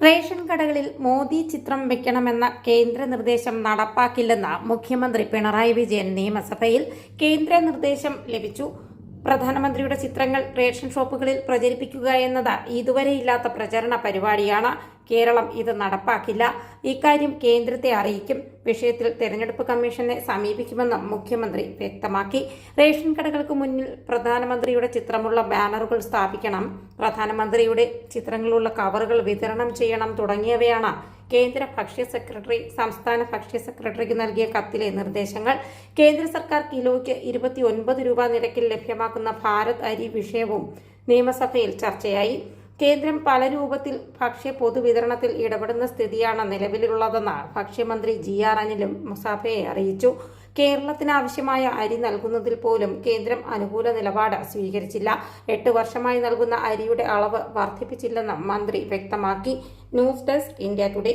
Ration കടകളിൽ മോദി ചിത്രം വെക്കണമെന്ന കേന്ദ്ര നിർദ്ദേശം നടപ്പാക്കില്ലെന്ന മുഖ്യമന്ത്രി പിണറായി വിജയൻ നിയമസഭയിൽ കേന്ദ്ര നിർദ്ദേശം ലഭിച്ചു. പ്രധാനമന്ത്രിയുടെ ചിത്രങ്ങൾ റേഷൻ ഷോപ്പുകളിൽ പ്രചരിപ്പിക്കുക എന്നത് ഇതുവരെ ഇല്ലാത്ത പ്രചരണ പരിപാടിയാണ്. കേരളം ഇത് നടപ്പാക്കില്ല. ഇക്കാര്യം കേന്ദ്രത്തെ അറിയിക്കും. വിഷയത്തിൽ തെരഞ്ഞെടുപ്പ് കമ്മീഷനെ സമീപിക്കുമെന്നും മുഖ്യമന്ത്രി വ്യക്തമാക്കി. റേഷൻ കടകൾക്ക് മുന്നിൽ പ്രധാനമന്ത്രിയുടെ ചിത്രമുള്ള ബാനറുകൾ സ്ഥാപിക്കണം. പ്രധാനമന്ത്രിയുടെ ചിത്രങ്ങളുള്ള കവറുകൾ വിതരണം ചെയ്യണം തുടങ്ങിയവയാണ് കേന്ദ്ര ഭക്ഷ്യ സെക്രട്ടറി സംസ്ഥാന ഭക്ഷ്യ സെക്രട്ടറിക്ക് നൽകിയ കത്തിലെ നിർദ്ദേശങ്ങൾ കേന്ദ്ര സർക്കാർ കിലോയ്ക്ക് ഇരുപത്തി ഒൻപത് രൂപ നിരക്കിൽ ലഭ്യമാക്കുന്ന ഭാരത് അരി വിഷയവും നിയമസഭയിൽ ചർച്ചയായി. കേന്ദ്രം പല രൂപത്തിൽ ഭക്ഷ്യ പൊതുവിതരണത്തിൽ ഇടപെടുന്ന സ്ഥിതിയാണ് നിലവിലുള്ളതെന്ന് ഭക്ഷ്യമന്ത്രി ജി ആർ അനിലും സഭയെ അറിയിച്ചു. കേരളത്തിന് ആവശ്യമായ അരി നൽകുന്നതിൽ പോലും കേന്ദ്രം അനുകൂല നിലപാട് സ്വീകരിച്ചില്ല. എട്ട് വർഷമായി നൽകുന്ന അരിയുടെ അളവ് വർദ്ധിപ്പിച്ചില്ലെന്നും മന്ത്രി വ്യക്തമാക്കി. News desk India today.